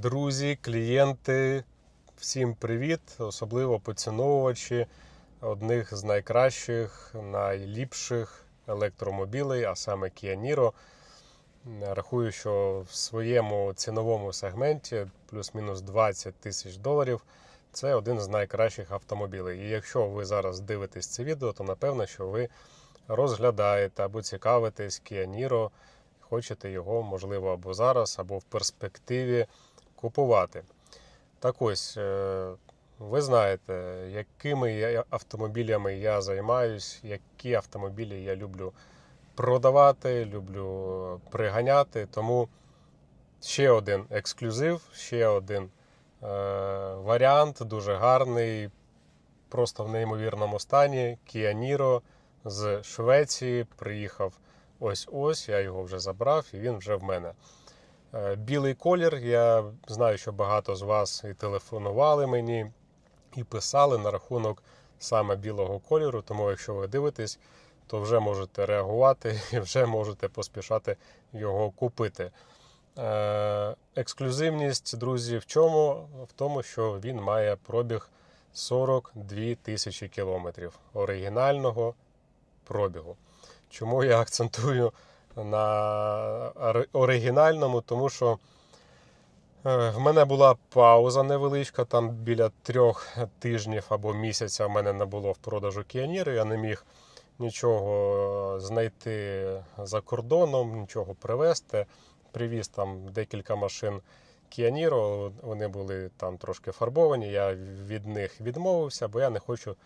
Друзі, клієнти, всім привіт! Особливо поціновувачі одних з найкращих, найліпших електромобілей, а саме Kia Niro. Рахую, що в своєму ціновому сегменті плюс-мінус 20 тисяч доларів це один з найкращих автомобілів. І якщо ви зараз дивитесь це відео, то напевно, що ви розглядаєте або цікавитесь Kia Niro, хочете його, можливо, або зараз, або в перспективі купувати. Так ось, е, ви знаєте, якими автомобілями я займаюсь, які автомобілі я люблю продавати, люблю приганяти. Тому ще один ексклюзив, ще один е, варіант, дуже гарний, просто в неймовірному стані. Kia Niro з Швеції приїхав ось-ось, я його вже забрав і він вже в мене. Е, Білий колір. Я знаю, що багато з вас і телефонували мені, і писали на рахунок саме білого кольору. Тому, якщо ви дивитесь, то вже можете реагувати і вже можете поспішати його купити. Е, Ексклюзивність, друзі, в чому? В тому, що він має пробіг 42 тисячі кілометрів оригінального пробігу. Чому я акцентую на оригінальному? Тому що е, в мене була пауза невеличка, там біля трьох тижнів або місяця в мене не було в продажу Kia Я не міг нічого знайти за кордоном, нічого привезти. Привіз там декілька машин Kia вони були там трошки фарбовані. Я від них відмовився, бо я не хочу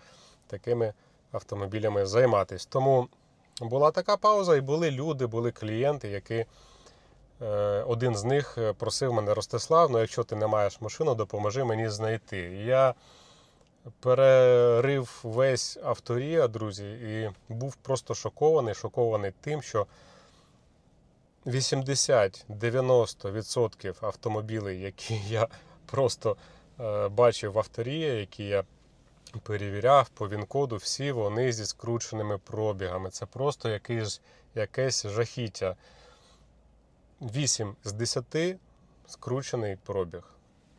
такими автомобілями займатися. Тому була така пауза, і були люди, були клієнти, які е, один з них просив мене Ростислав, ну якщо ти не маєш машину, допоможи мені знайти. Я перерив весь авторія, друзі, і був просто шокований, шокований тим, що 80-90% автомобілів, які я просто е, бачив в авторія, які я перевіряв по ВІН-коду, всі вони зі скрученими пробігами. Це просто якийсь, якесь жахіття. 8 з 10 скручений пробіг.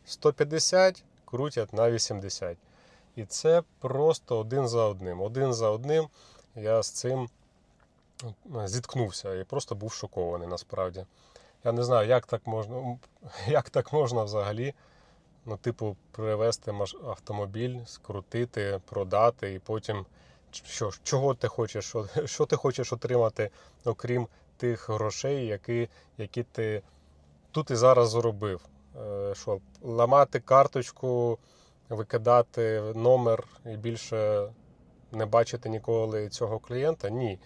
150 крутять на 80. І це просто один за одним. Один за одним я з цим зіткнувся і просто був шокований насправді. Я не знаю, як так можна, як так можна взагалі ну, типу, привезти автомобіль, скрутити, продати і потім що, чого ти хочеш, що, що ти хочеш отримати, окрім тих грошей, які, які ти тут і зараз заробив. Е, Що, ламати карточку, викидати номер і більше не бачити ніколи цього клієнта? Ні.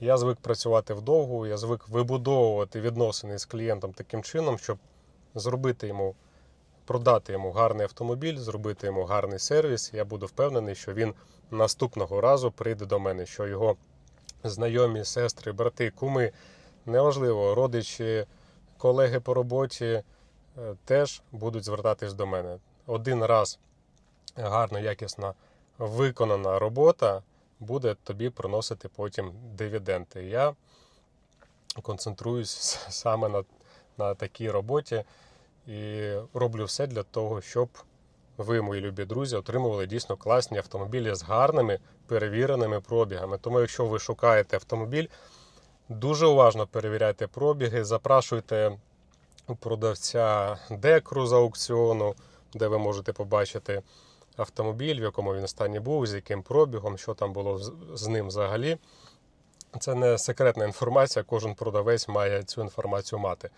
Я звик працювати вдовгу, я звик вибудовувати відносини з клієнтом таким чином, щоб зробити йому, продати йому гарний автомобіль, зробити йому гарний сервіс. Я буду впевнений, що він наступного разу прийде до мене, що його знайомі, сестри, брати, куми, неважливо, родичі, колеги по роботі е, теж будуть звертатись до мене. Один раз гарна, якісна виконана робота буде тобі приносити потім дивіденди. Я концентруюсь саме на, на такій роботі і роблю все для того, щоб ви, мої любі друзі, отримували дійсно класні автомобілі з гарними перевіреними пробігами. Тому, якщо ви шукаєте автомобіль, дуже уважно перевіряйте пробіги, запрашуйте продавця декру з аукціону, де ви можете побачити автомобіль, в якому він стані був, з яким пробігом, що там було з ним взагалі. Це не секретна інформація, кожен продавець має цю інформацію мати.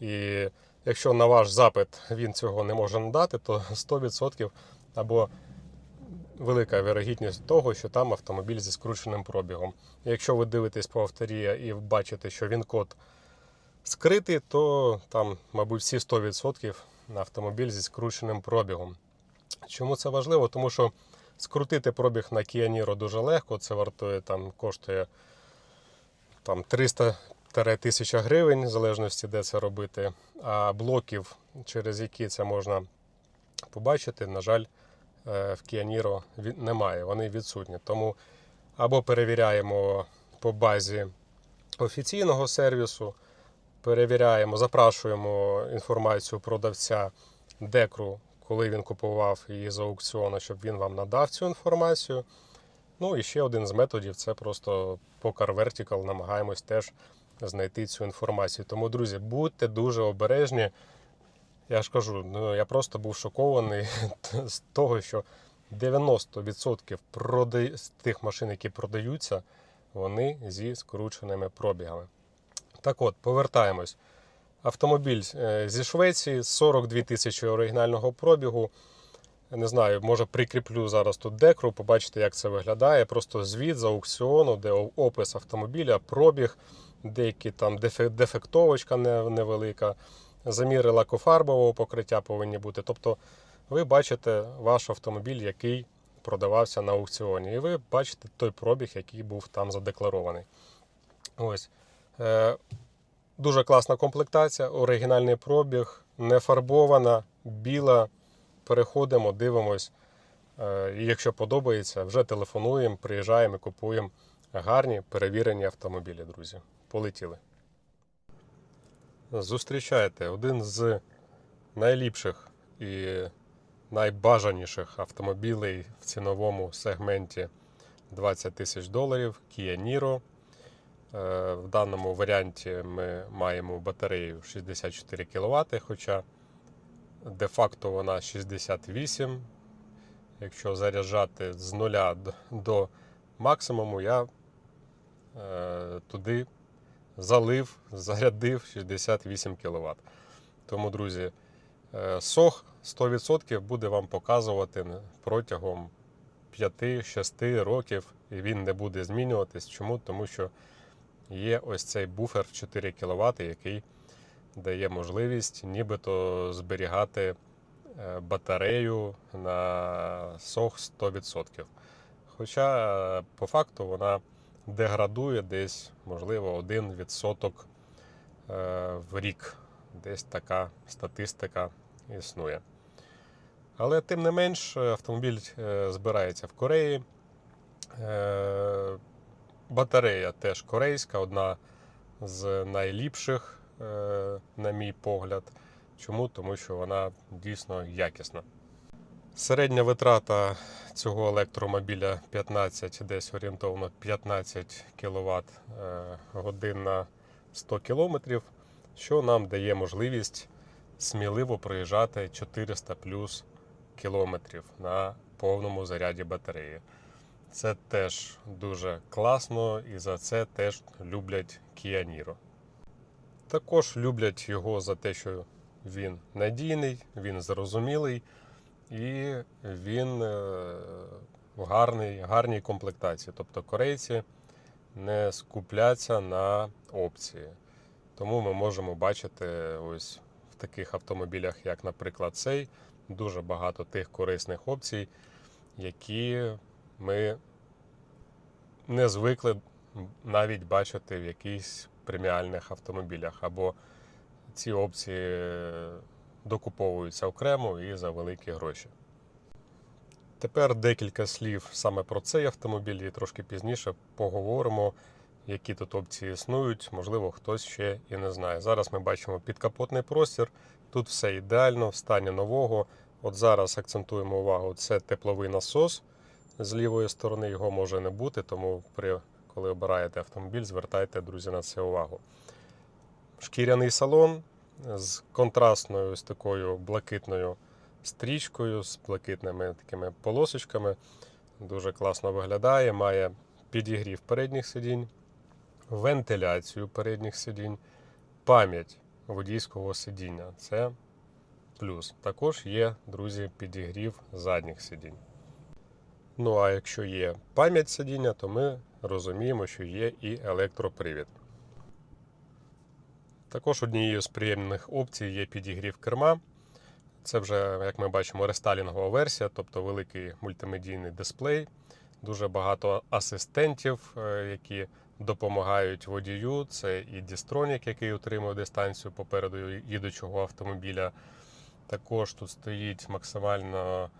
І якщо на ваш запит він цього не може надати, то 100% або велика вірогідність того, що там автомобіль зі скрученим пробігом. Якщо ви дивитесь по авторія і бачите, що він код скритий, то там, мабуть, всі 100% на автомобіль зі скрученим пробігом. Чому це важливо? Тому що скрутити пробіг на Kia Niro дуже легко, це вартує там, коштує там 300 1000 гривень, в залежності, де це робити. А блоків, через які це можна побачити, на жаль, е, в від- немає, вони відсутні. Тому або перевіряємо по базі офіційного сервісу, перевіряємо, запрашуємо інформацію продавця декру, коли він купував її з аукціону, щоб він вам надав цю інформацію. Ну і ще один з методів це просто по Car Vertical намагаємось теж знайти цю інформацію. Тому, друзі, будьте дуже обережні. Я ж кажу, ну я просто був шокований з того, що 90% прода- з тих машин, які продаються, вони зі скрученими пробігами. Так от, повертаємось. Автомобіль е, зі Швеції, 42 тисячі оригінального пробігу. Не знаю, може прикріплю зараз тут декру, побачите, як це виглядає. Просто звіт з аукціону, де опис автомобіля, пробіг, деякі там дефектовочка невелика, заміри лакофарбового покриття повинні бути. Тобто ви бачите ваш автомобіль, який продавався на аукціоні. І ви бачите той пробіг, який був там задекларований. Ось. Е, дуже класна комплектація, оригінальний пробіг, не фарбована, біла. Переходимо, дивимось. Е, і якщо подобається, вже телефонуємо, приїжджаємо і купуємо гарні перевірені автомобілі, друзі. Полетіли. Зустрічайте один з найліпших і найбажаніших автомобілей в ціновому сегменті 20 тисяч доларів Kia Niro. Е, В даному варіанті ми маємо батарею 64 кВт, хоча де-факто вона 68. Якщо заряджати з нуля до максимуму, я е, туди залив, зарядив 68 кВт. Тому, друзі, е, сох 100% буде вам показувати протягом 5-6 років, і він не буде змінюватись. Чому? Тому що є ось цей буфер 4 кВт, який дає можливість нібито зберігати е, батарею на сох 100%. Хоча е, по факту вона деградує десь, можливо, 1% е, в рік. Десь така статистика існує. Але тим не менш, автомобіль е, збирається в Кореї. Е, Батарея теж корейська, одна з найліпших, е, на мій погляд. Чому? Тому що вона дійсно якісна. Середня витрата цього електромобіля 15, десь орієнтовно 15 кВт годин на 100 км, що нам дає можливість сміливо проїжджати 400 плюс кілометрів на повному заряді батареї. Це теж дуже класно і за це теж люблять Kia Niro. Також люблять його за те, що він надійний, він зрозумілий і він е, в гарний, гарній комплектації. Тобто корейці не скупляться на опції. Тому ми можемо бачити ось в таких автомобілях, як, наприклад, цей, дуже багато тих корисних опцій, які ми не звикли навіть бачити в якихось преміальних автомобілях. Або ці опції докуповуються окремо і за великі гроші. Тепер декілька слів саме про цей автомобіль, і трошки пізніше поговоримо, які тут опції існують. Можливо, хтось ще і не знає. Зараз ми бачимо підкапотний простір. Тут все ідеально в стані нового. От зараз акцентуємо увагу, це тепловий насос. З лівої сторони його може не бути, тому при, коли обираєте автомобіль, звертайте, друзі, на це увагу. Шкіряний салон з контрастною ось такою блакитною стрічкою, з блакитними такими полосочками. Дуже класно виглядає. Має підігрів передніх сидінь, вентиляцію передніх сидінь, пам'ять водійського сидіння. Це плюс. Також є, друзі, підігрів задніх сидінь. Ну а якщо є пам'ять сидіння, то ми розуміємо, що є і електропривід. Також однією з приємних опцій є підігрів керма. Це вже, як ми бачимо, рестайлінгова версія, тобто великий мультимедійний дисплей, дуже багато асистентів, е, які допомагають водію. Це і дістронік, який утримує дистанцію попереду їдучого автомобіля. Також тут стоїть максимально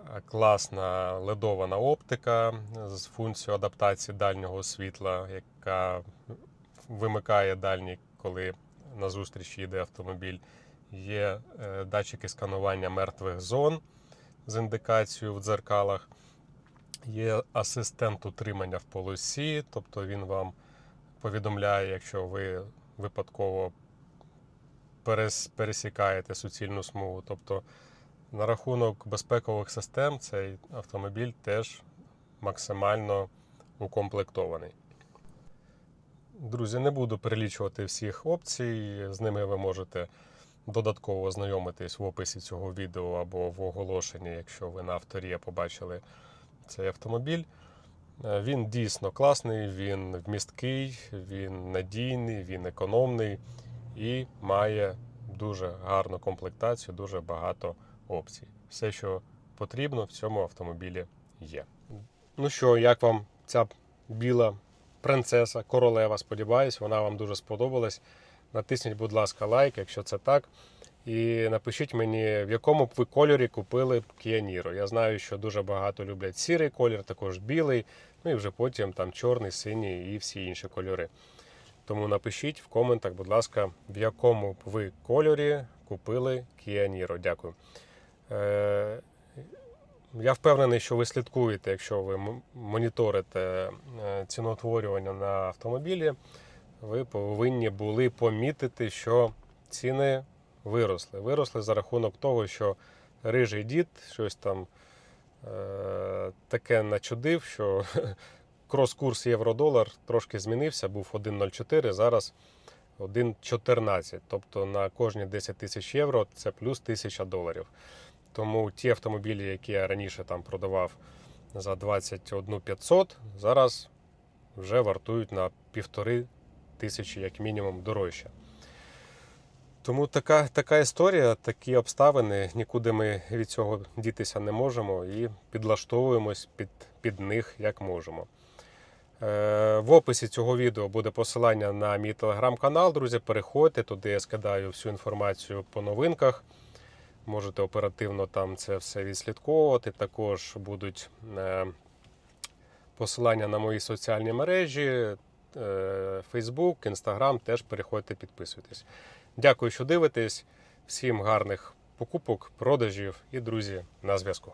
е, класна ледована оптика з функцією адаптації дальнього світла, яка вимикає дальній, коли назустріч їде автомобіль. Є е, датчики сканування мертвих зон з індикацією в дзеркалах. Є асистент утримання в полосі, тобто він вам повідомляє, якщо ви випадково пересікаєте суцільну смугу. Тобто на рахунок безпекових систем цей автомобіль теж максимально укомплектований. Друзі, не буду перелічувати всіх опцій, з ними ви можете додатково ознайомитись в описі цього відео або в оголошенні, якщо ви на авторі побачили цей автомобіль. Е, Він дійсно класний, він вмісткий, він надійний, він економний і має дуже гарну комплектацію, дуже багато опцій. Все, що потрібно, в цьому автомобілі є. Ну що, як вам ця біла принцеса, королева? Сподіваюсь, вона вам дуже сподобалась. Натисніть, будь ласка, лайк, якщо це так. І напишіть мені, в якому б ви кольорі купили Niro. Я знаю, що дуже багато люблять сірий колір, також білий, ну і вже потім там чорний, синій і всі інші кольори. Тому напишіть в коментах, будь ласка, в якому б ви кольорі купили Niro. Дякую. Е, я впевнений, що ви слідкуєте, якщо ви моніторите е, ціноутворювання на автомобілі, ви повинні були помітити, що ціни виросли. Виросли за рахунок того, що рижий дід щось там е, таке начудив, що крос-курс євро-долар трошки змінився, був 1,04, зараз 1,14. Тобто на кожні 10 тисяч євро це плюс 1000 доларів. Тому ті автомобілі, які я раніше там продавав за 21 500, зараз вже вартують на півтори тисячі, як мінімум, дорожче. Тому така, така історія, такі обставини, нікуди ми від цього дітися не можемо і підлаштовуємось під, під них як можемо. Е, в описі цього відео буде посилання на мій телеграм-канал. Друзі, переходьте туди, я скидаю всю інформацію по новинках. Можете оперативно там це все відслідковувати. Також будуть е, посилання на мої соціальні мережі, е, Facebook, Instagram. Теж переходьте, підписуйтесь. Дякую, що дивитесь. Всім гарних покупок, продажів і друзі на зв'язку.